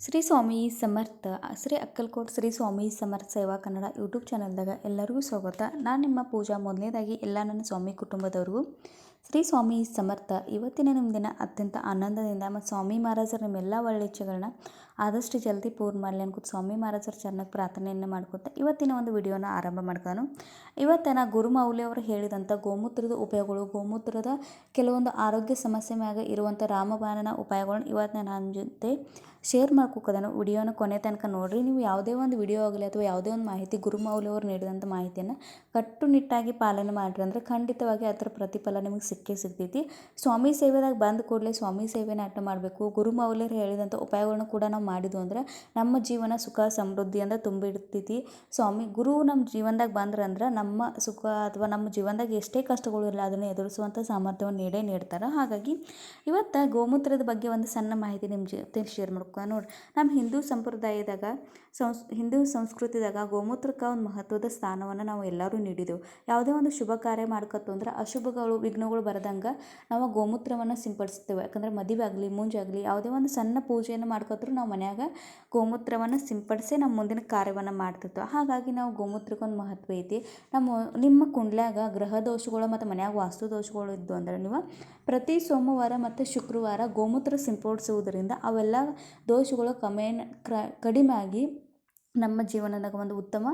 ಶ್ರೀ ಸ್ವಾಮಿ ಸಮರ್ಥ, ಶ್ರೀ ಅಕ್ಕಲ್ಕೋಟ್ ಶ್ರೀ ಸ್ವಾಮಿ ಸಮರ್ಥ ಸೇವಾ ಕನ್ನಡ ಯೂಟ್ಯೂಬ್ ಚಾನಲ್ದಾಗ ಎಲ್ಲರಿಗೂ ಸ್ವಾಗತ. ನಾನು ನಿಮ್ಮ ಪೂಜಾ, ಮೊದಲನೇದಾಗಿ ಎಲ್ಲ ನನ್ನ ಸ್ವಾಮಿ ಕುಟುಂಬದವ್ರಿಗೂ ಶ್ರೀ ಸ್ವಾಮಿ ಸಮರ್ಥ. ಇವತ್ತಿನ ನಿಮ್ಮ ದಿನ ಅತ್ಯಂತ ಆನಂದದಿಂದ ಮತ್ತು ಸ್ವಾಮಿ ಮಹಾರಾಜರ ನಿಮ್ಮೆಲ್ಲ ಒಳ್ಳೆ ಇಚ್ಛೆಗಳನ್ನ ಆದಷ್ಟು ಜಲ್ದಿ ಪೂರ್ಣ ಮಾಡಲಿ ಅನ್ಕೋತ ಸ್ವಾಮಿ ಮಹಾರಾಜರ ಚರಣಕ್ಕೆ ಪ್ರಾರ್ಥನೆಯನ್ನು ಮಾಡ್ಕೊತ ಇವತ್ತಿನ ಒಂದು ವಿಡಿಯೋನ ಆರಂಭ ಮಾಡ್ತಾನು ಇವತ್ತಿನ ಗುರುಮೌಲಿ ಅವರು ಹೇಳಿದಂಥ ಗೋಮೂತ್ರದ ಉಪಯೋಗಗಳು, ಗೋಮೂತ್ರದ ಕೆಲವೊಂದು ಆರೋಗ್ಯ ಸಮಸ್ಯೆ ಮ್ಯಾಗ ಇರುವಂಥ ರಾಮಬಾಣನ ಉಪಾಯಗಳನ್ನು ಇವತ್ತು ನಾನು ಜೊತೆ ಶೇರ್ ಮಾಡ್ಕೊಕದನ ವಿಡಿಯೋನ ಕೊನೆ ತನಕ ನೋಡಿರಿ. ನೀವು ಯಾವುದೇ ಒಂದು ವಿಡಿಯೋ ಆಗಲಿ ಅಥವಾ ಯಾವುದೇ ಒಂದು ಮಾಹಿತಿ ಗುರುಮೌಲ್ಯವ್ರು ನೀಡಿದಂಥ ಮಾಹಿತಿಯನ್ನು ಕಟ್ಟುನಿಟ್ಟಾಗಿ ಪಾಲನೆ ಮಾಡಿರಿ ಅಂದರೆ ಖಂಡಿತವಾಗಿ ಅದರ ಪ್ರತಿಫಲ ನಿಮಗೆ ಸಿಕ್ಕೇ ಸಿಗ್ತೈತಿ. ಸ್ವಾಮಿ ಸೇವೆದಾಗ ಬಂದ ಕೂಡಲೇ ಸ್ವಾಮಿ ಸೇವೆನ ಅಟ್ಟ ಮಾಡಬೇಕು. ಗುರುಮೌಲ್ಯರು ಹೇಳಿದಂಥ ಉಪಾಯಗಳನ್ನು ಕೂಡ ನಾವು ಮಾಡಿದ್ವು ಅಂದ್ರೆ ನಮ್ಮ ಜೀವನ ಸುಖ ಸಮೃದ್ಧಿಯಿಂದ ತುಂಬಿಡ್ತೈತಿ. ಸ್ವಾಮಿ, ಗುರು ನಮ್ಮ ಜೀವನದಾಗ ಬಂದ್ರಂದ್ರೆ ನಮ್ಮ ಸುಖ ಅಥವಾ ನಮ್ಮ ಜೀವನದಾಗ ಎಷ್ಟೇ ಕಷ್ಟಗಳು ಇರಲ್ಲ ಅದನ್ನು ಎದುರಿಸುವಂಥ ಸಾಮರ್ಥ್ಯವನ್ನು ನೀಡೇ ನೀಡ್ತಾರೆ. ಹಾಗಾಗಿ ಇವತ್ತು ಗೋಮೂತ್ರದ ಬಗ್ಗೆ ಒಂದು ಸಣ್ಣ ಮಾಹಿತಿ ನಿಮ್ಮ ಜೊತೆ ಶೇರ್ ಮಾಡ್ಕೊ ನೋಡ್ರಿ ನಮ್ಮ ಹಿಂದೂ ಸಂಪ್ರದಾಯದಾಗ ಸಂಸ್, ಹಿಂದೂ ಸಂಸ್ಕೃತಿದಾಗ ಗೋಮೂತ್ರಕ್ಕೆ ಒಂದು ಮಹತ್ವದ ಸ್ಥಾನವನ್ನು ನಾವು ಎಲ್ಲರೂ ನೀಡಿದೆವು. ಯಾವುದೇ ಒಂದು ಶುಭ ಕಾರ್ಯ ಮಾಡ್ಕತ್ತು ಅಂದ್ರೆ ಅಶುಭಗಳು, ವಿಘ್ನಗಳು ಬರದಂಗೆ ನಾವು ಗೋಮೂತ್ರವನ್ನು ಸಿಂಪಡಿಸ್ತೇವೆ. ಯಾಕಂದ್ರೆ ಮದುವೆ ಆಗಲಿ ಮುಂಜಾಗಲಿ ಯಾವುದೇ ಒಂದು ಸಣ್ಣ ಪೂಜೆಯನ್ನು ಮಾಡ್ಕೊತ್ರು ನಾವು ಮನ್ಯಾಗ ಗೋಮೂತ್ರವನ್ನು ಸಿಂಪಡಿಸಿ ನಮ್ಮ ಮುಂದಿನ ಕಾರ್ಯವನ್ನು ಮಾಡ್ತಿತ್ತು. ಹಾಗಾಗಿ ನಾವು ಗೋಮೂತ್ರಕ್ಕೊಂದು ಮಹತ್ವ ಐತಿ. ನಮ್ಮ ನಿಮ್ಮ ಕುಂಡ್ಲ್ಯಾಗ ಗ್ರಹ ದೋಷಗಳು ಮತ್ತು ಮನ್ಯಾಗ ವಾಸ್ತು ದೋಷಗಳು ಇದ್ದು ಅಂದ್ರೆ ನೀವು ಪ್ರತಿ ಸೋಮವಾರ ಮತ್ತು ಶುಕ್ರವಾರ ಗೋಮೂತ್ರ ಸಿಂಪಡಿಸುವುದರಿಂದ ಅವೆಲ್ಲ ದೋಷಗಳು ಕ್ರ ಕಡಿಮೆ ಆಗಿ ನಮ್ಮ ಜೀವನದಾಗ ಒಂದು ಉತ್ತಮ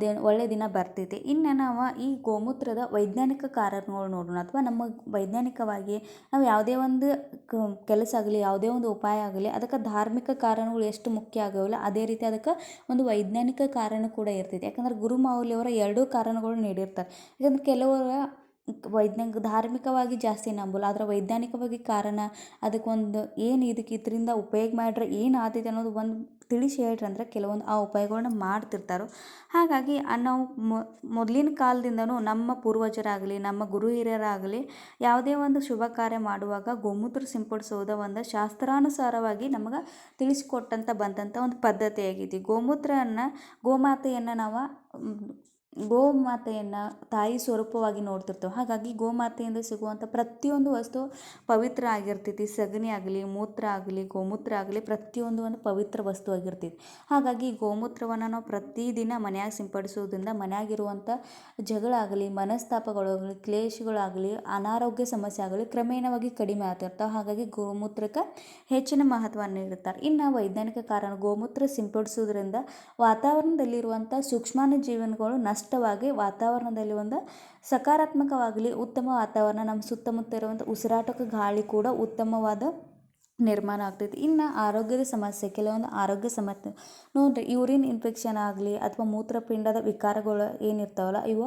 ದೇ ಒಳ್ಳೆಯ ದಿನ ಬರ್ತೈತಿ. ಇನ್ನು ನಾವು ಈ ಗೋಮೂತ್ರದ ವೈಜ್ಞಾನಿಕ ಕಾರಣಗಳು ನೋಡೋಣ ಅಥವಾ ನಮ್ಮ ವೈಜ್ಞಾನಿಕವಾಗಿ ನಾವು ಯಾವುದೇ ಒಂದು ಕೆಲಸ ಆಗಲಿ, ಯಾವುದೇ ಒಂದು ಉಪಾಯ ಆಗಲಿ, ಅದಕ್ಕೆ ಧಾರ್ಮಿಕ ಕಾರಣಗಳು ಎಷ್ಟು ಮುಖ್ಯ ಆಗವಲ್ಲ, ಅದೇ ರೀತಿ ಅದಕ್ಕೆ ಒಂದು ವೈಜ್ಞಾನಿಕ ಕಾರಣ ಕೂಡ ಇರ್ತೈತಿ. ಯಾಕಂದ್ರೆ ಗುರುಮಾವಲಿಯವರ ಎರಡೂ ಕಾರಣಗಳು ನೀಡಿರ್ತಾರೆ. ಯಾಕಂದ್ರೆ ಕೆಲವರು ವೈಜ್ಞಾನಿಕ, ಧಾರ್ಮಿಕವಾಗಿ ಜಾಸ್ತಿ ನಂಬಲ್ಲ, ಆದರೆ ವೈಜ್ಞಾನಿಕವಾಗಿ ಕಾರಣ ಅದಕ್ಕೊಂದು ಏನು ಇದಕ್ಕೆ ಇದರಿಂದ ಉಪಯೋಗ ಮಾಡ್ರೆ ಏನು ಆತೈತೆ ಅನ್ನೋದು ಒಂದು ತಿಳಿಸಿ ಹೇಳ್ರಿ ಅಂದ್ರೆ ಕೆಲವೊಂದು ಆ ಉಪಾಯಗಳನ್ನ ಮಾಡ್ತಿರ್ತಾರೋ. ಹಾಗಾಗಿ ನಾವು ಮೊದಲಿನ ಕಾಲದಿಂದನೂ ನಮ್ಮ ಪೂರ್ವಜರಾಗಲಿ, ನಮ್ಮ ಗುರು ಹಿರಿಯರಾಗಲಿ ಯಾವುದೇ ಒಂದು ಶುಭ ಕಾರ್ಯ ಮಾಡುವಾಗ ಗೋಮೂತ್ರ ಸಿಂಪಡಿಸೋದು ಒಂದು ಶಾಸ್ತ್ರಾನುಸಾರವಾಗಿ ನಮಗೆ ತಿಳಿಸಿಕೊಟ್ಟಂಥ ಬಂದಂಥ ಒಂದು ಪದ್ಧತಿಯಾಗಿದೆ ಗೋಮೂತ್ರವನ್ನು ಗೋಮಾತೆಯನ್ನು ನಾವು ಗೋಮಾತೆಯನ್ನು ತಾಯಿ ಸ್ವರೂಪವಾಗಿ ನೋಡ್ತಿರ್ತೇವೆ. ಹಾಗಾಗಿ ಗೋಮಾತೆಯಿಂದ ಸಿಗುವಂಥ ಪ್ರತಿಯೊಂದು ವಸ್ತು ಪವಿತ್ರ ಆಗಿರ್ತೈತಿ. ಸಗಣಿ ಆಗಲಿ, ಮೂತ್ರ ಆಗಲಿ, ಗೋಮೂತ್ರ ಆಗಲಿ ಪ್ರತಿಯೊಂದು ಒಂದು ಪವಿತ್ರ ವಸ್ತು ಆಗಿರ್ತೈತಿ. ಹಾಗಾಗಿ ಗೋಮೂತ್ರವನ್ನು ನಾವು ಪ್ರತಿದಿನ ಮನ್ಯಾಗ ಸಿಂಪಡಿಸೋದ್ರಿಂದ ಮನ್ಯಾಗಿರುವಂಥ ಜಗಳ ಆಗಲಿ ಮನಸ್ತಾಪಗಳಾಗಲಿ ಕ್ಲೇಶಗಳಾಗಲಿ ಅನಾರೋಗ್ಯ ಸಮಸ್ಯೆ ಆಗಲಿ ಕ್ರಮೇಣವಾಗಿ ಕಡಿಮೆ ಆಗ್ತಿರ್ತಾವೆ. ಹಾಗಾಗಿ ಗೋಮೂತ್ರಕ್ಕೆ ಹೆಚ್ಚಿನ ಮಹತ್ವವನ್ನು ನೀಡುತ್ತಾರೆ ಇನ್ನು ವೈಜ್ಞಾನಿಕ ಕಾರಣ ಗೋಮೂತ್ರ ಸಿಂಪಡಿಸೋದ್ರಿಂದ ವಾತಾವರಣದಲ್ಲಿರುವಂಥ ಸೂಕ್ಷ್ಮಾಣು ಜೀವನಗಳು ನಷ್ಟವಾಗಿ ವಾತಾವರಣದಲ್ಲಿ ಒಂದು ಸಕಾರಾತ್ಮಕವಾಗಲಿ ಉತ್ತಮ ವಾತಾವರಣ ನಮ್ಮ ಸುತ್ತಮುತ್ತ ಇರುವಂಥ ಉಸಿರಾಟಕ್ಕೆ ಗಾಳಿ ಕೂಡ ಉತ್ತಮವಾದ ನಿರ್ಮಾಣ ಆಗ್ತೈತಿ. ಇನ್ನು ಆರೋಗ್ಯದ ಸಮಸ್ಯೆ, ಕೆಲವೊಂದು ಆರೋಗ್ಯ ಸಮಸ್ಯೆ, ನೋಡಿರಿ ಯೂರಿನ್ ಇನ್ಫೆಕ್ಷನ್ ಆಗಲಿ ಅಥವಾ ಮೂತ್ರಪಿಂಡದ ವಿಕಾರಗಳು ಏನಿರ್ತಾವಲ್ಲ ಇವು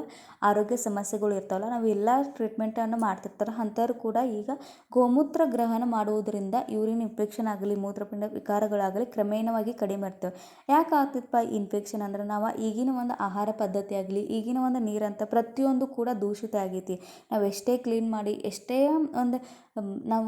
ಆರೋಗ್ಯ ಸಮಸ್ಯೆಗಳು ಇರ್ತಾವಲ್ಲ, ನಾವು ಎಲ್ಲ ಟ್ರೀಟ್ಮೆಂಟನ್ನು ಮಾಡ್ತಿರ್ತಾರೆ. ಅಂಥವ್ರು ಕೂಡ ಈಗ ಗೋಮೂತ್ರ ಗ್ರಹಣ ಮಾಡುವುದರಿಂದ ಯೂರಿನ್ ಇನ್ಫೆಕ್ಷನ್ ಆಗಲಿ, ಮೂತ್ರಪಿಂಡ ವಿಕಾರಗಳಾಗಲಿ ಕ್ರಮೇಣವಾಗಿ ಕಡಿಮೆ ಇರ್ತವೆ. ಯಾಕೆ ಆಗ್ತಿತ್ತಪ್ಪ ಇನ್ಫೆಕ್ಷನ್ ಅಂದ್ರೆ ನಾವು ಈಗಿನ ಒಂದು ಆಹಾರ ಪದ್ಧತಿ ಆಗಲಿ, ಈಗಿನ ಒಂದು ನೀರಂತ ಪ್ರತಿಯೊಂದು ಕೂಡ ದೂಷಿತ ಆಗೈತಿ. ನಾವು ಎಷ್ಟೇ ಕ್ಲೀನ್ ಮಾಡಿ, ಎಷ್ಟೇ ಒಂದು ನಾವು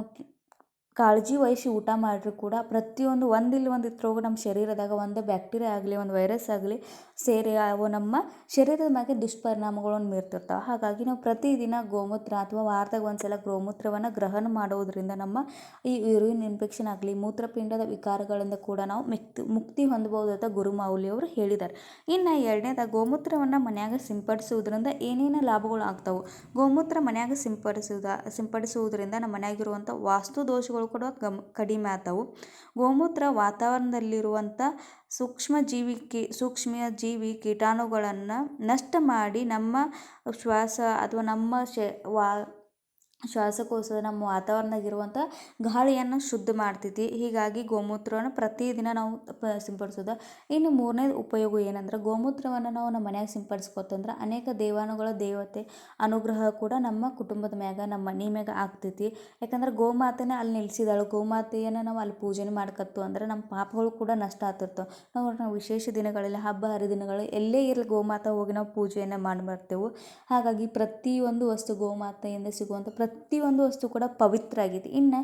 ಕಾಳಜಿ ವಹಿಸಿ ಊಟ ಮಾಡಿದ್ರು ಕೂಡ ಪ್ರತಿಯೊಂದು ಒಂದಿಲ್ಲ ಒಂದು ರೋಗ ನಮ್ಮ ಶರೀರದಾಗ ಒಂದು ಬ್ಯಾಕ್ಟೀರಿಯಾ ಆಗಲಿ, ಒಂದು ವೈರಸ್ ಆಗಲಿ ಸೇರಿ ಅವು ನಮ್ಮ ಶರೀರದ ಮ್ಯಾಗೆ ದುಷ್ಪರಿಣಾಮಗಳನ್ನು ಮೀರ್ತಿರ್ತಾವೆ. ಹಾಗಾಗಿ ನಾವು ಪ್ರತಿದಿನ ಗೋಮೂತ್ರ ಅಥವಾ ವಾರದಾಗ ಒಂದು ಸಲ ಗೋಮೂತ್ರವನ್ನು ಗ್ರಹಣ ಮಾಡೋದರಿಂದ ನಮ್ಮ ಈ ಯೂರಿನ್ ಇನ್ಫೆಕ್ಷನ್ ಆಗಲಿ, ಮೂತ್ರಪಿಂಡದ ವಿಕಾರಗಳಿಂದ ಕೂಡ ನಾವು ಮಿಕ್ತಿ, ಮುಕ್ತಿ ಹೊಂದಬಹುದು ಅಂತ ಗುರುಮೌಲಿಯವರು ಹೇಳಿದ್ದಾರೆ ಇನ್ನು ಎರಡನೇದಾಗ ಗೋಮೂತ್ರವನ್ನು ಮನ್ಯಾಗ ಸಿಂಪಡಿಸುವುದರಿಂದ ಏನೇನು ಲಾಭಗಳು ಆಗ್ತಾವೆ? ಗೋಮೂತ್ರ ಮನ್ಯಾಗ ಸಿಂಪಡಿಸುವುದ ಸಿಂಪಡಿಸುವುದರಿಂದ ನಮ್ಮ ಮನ್ಯಾಗಿರುವಂಥ ವಾಸ್ತು ದೋಷಗಳು ಕೂಡ ಗಮ್, ಕಡಿಮೆ ಆತವು. ಗೋಮೂತ್ರ ವಾತಾವರಣದಲ್ಲಿರುವಂಥ ಸೂಕ್ಷ್ಮ ಜೀವಿ ಕಿ, ಸೂಕ್ಷ್ಮ ಜೀವಿ ಕೀಟಾಣುಗಳನ್ನು ನಷ್ಟ ಮಾಡಿ ನಮ್ಮ ಶ್ವಾಸ ಅಥವಾ ನಮ್ಮ ಶ, ವಾ ಶ್ವಾಸಕೋಶ ನಮ್ಮ ವಾತಾವರಣದಾಗಿರುವಂಥ ಗಾಳಿಯನ್ನು ಶುದ್ಧ ಮಾಡ್ತೈತಿ. ಹೀಗಾಗಿ ಗೋಮೂತ್ರವನ್ನು ಪ್ರತಿದಿನ ನಾವು ಸಿಂಪಡಿಸೋದು. ಇನ್ನು ಮೂರನೇದು ಉಪಯೋಗ ಏನಂದ್ರೆ ಗೋಮೂತ್ರವನ್ನು ನಾವು ನಮ್ಮ ಮನ್ಯಾಗ ಸಿಂಪಡಿಸ್ಕೊತಂದ್ರೆ ಅನೇಕ ದೇವಾನುಗಳ ದೇವತೆ ಅನುಗ್ರಹ ಕೂಡ ನಮ್ಮ ಕುಟುಂಬದ ಮ್ಯಾಗ, ನಮ್ಮ ಮನೆ ಮ್ಯಾಗ ಆಗ್ತೈತಿ. ಯಾಕಂದ್ರೆ ಗೋಮಾತೆನೇ ಅಲ್ಲಿ ನಿಲ್ಸಿದಾಳೆ ಗೋಮಾತೆಯನ್ನು ನಾವು ಅಲ್ಲಿ ಪೂಜೆನೇ ಮಾಡ್ಕತ್ತು ಅಂದ್ರೆ ನಮ್ಮ ಪಾಪಗಳು ಕೂಡ ನಷ್ಟ ಆಗ್ತಿರ್ತವೆ. ನಾವು ನಾವು ವಿಶೇಷ ದಿನಗಳಲ್ಲಿ ಹಬ್ಬ ಹರಿದಿನಗಳು ಎಲ್ಲೇ ಇರಲಿ ಗೋಮಾತೆ ಹೋಗಿ ನಾವು ಪೂಜೆಯನ್ನು ಮಾಡಿ ಬರ್ತೇವೆ ಹಾಗಾಗಿ ಪ್ರತಿಯೊಂದು ವಸ್ತು ಗೋಮಾತೆಯಿಂದ ಸಿಗುವಂಥ ಪ್ರತಿಯೊಂದು ವಸ್ತು ಕೂಡ ಪವಿತ್ರ ಆಗಿದೆ ಇನ್ನು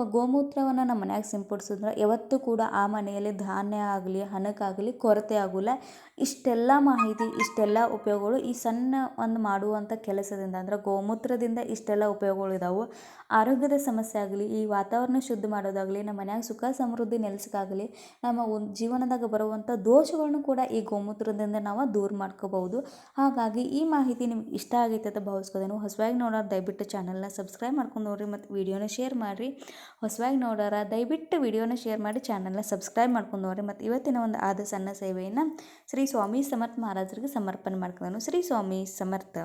ಪ ಗೋಮೂತ್ರವನ್ನು ನಮ್ಮ ಮನ್ಯಾಗ ಸಿಂಪಡಿಸಿದ್ರೆ ಯಾವತ್ತೂ ಕೂಡ ಆ ಮನೆಯಲ್ಲಿ ಧಾನ್ಯ ಆಗಲಿ ಹಣಕ್ಕಾಗಲಿ ಕೊರತೆ ಆಗೋಲ್ಲ. ಇಷ್ಟೆಲ್ಲ ಮಾಹಿತಿ, ಇಷ್ಟೆಲ್ಲ ಉಪಯೋಗಗಳು ಈ ಸಣ್ಣ ಒಂದು ಮಾಡುವಂಥ ಕೆಲಸದಿಂದ ಅಂದ್ರೆ ಗೋಮೂತ್ರದಿಂದ ಇಷ್ಟೆಲ್ಲ ಉಪಯೋಗಗಳು ಇದಾವೆ. ಆರೋಗ್ಯದ ಸಮಸ್ಯೆ ಆಗಲಿ, ಈ ವಾತಾವರಣ ಶುದ್ಧ ಮಾಡೋದಾಗಲಿ, ನಮ್ಮ ಮನ್ಯಾಗ ಸುಖ ಸಮೃದ್ಧಿ ನೆಲೆಸಕ್ಕಾಗಲಿ, ನಮ್ಮ ಜೀವನದಾಗ ಬರುವಂಥ ದೋಷಗಳನ್ನು ಕೂಡ ಈ ಗೋಮೂತ್ರದಿಂದ ನಾವು ದೂರ ಮಾಡ್ಕೋಬಹುದು. ಹಾಗಾಗಿ ಈ ಮಾಹಿತಿ ನಿಮ್ಗೆ ಇಷ್ಟ ಆಗೈತೆ ಅಂತ ಭಾವಿಸ್ಕೋದೇನು ಹೊಸವಾಗಿ ನೋಡೋರು ದಯವಿಟ್ಟು ಚಾನಲ್ನ ಸಬ್ಸ್ಕ್ರೈಬ್ ಮಾಡ್ಕೊಂಡು ನೋಡಿರಿ ಮತ್ತು ವಿಡಿಯೋನ ಶೇರ್ ಮಾಡಿರಿ. ಹೊಸವಾಗಿ ನೋಡೋರ, ದಯವಿಟ್ಟು ವಿಡಿಯೋನ ಶೇರ್ ಮಾಡಿ ಚಾನಲ್ನ ಸಬ್ಸ್ಕ್ರೈಬ್ ಮಾಡ್ಕೊಂಡು ನೋಡ್ರಿ ಮತ್ತು ಇವತ್ತಿನ ಒಂದು ಆದ ಸಣ್ಣ ಸೇವೆಯನ್ನು ಶ್ರೀ ಸ್ವಾಮಿ ಸಮರ್ಥ ಮಹಾರಾಜರಿಗೆ ಸಮರ್ಪಣೆ ಮಾಡ್ಕೊಂಡನು ಶ್ರೀ ಸ್ವಾಮಿ ಸಮರ್ಥ.